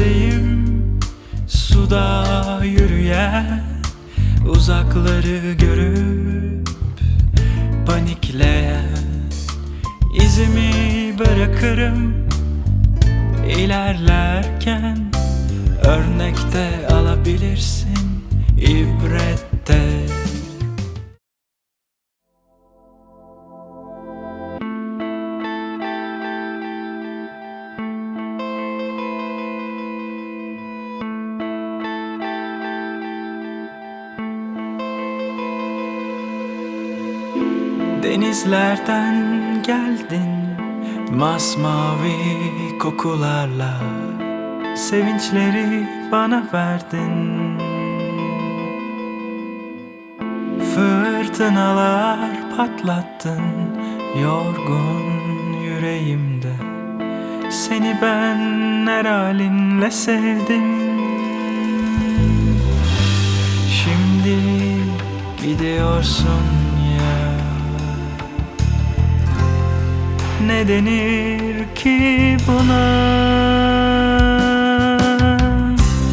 kimseyim Suda yürüyen Uzakları görüp Panikleyen İzimi bırakırım. İlerlerken Örnekte alabilirsin Denizlerden geldin. Masmavi kokularla Sevinçleri bana verdin. Fırtınalar patlattın Yorgun yüreğimde. Seni ben her halinle sevdim. Şimdi gidiyorsun Ne denir ki buna?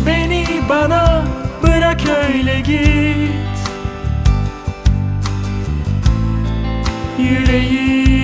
Beni bana bırak öyle git. Yüreğim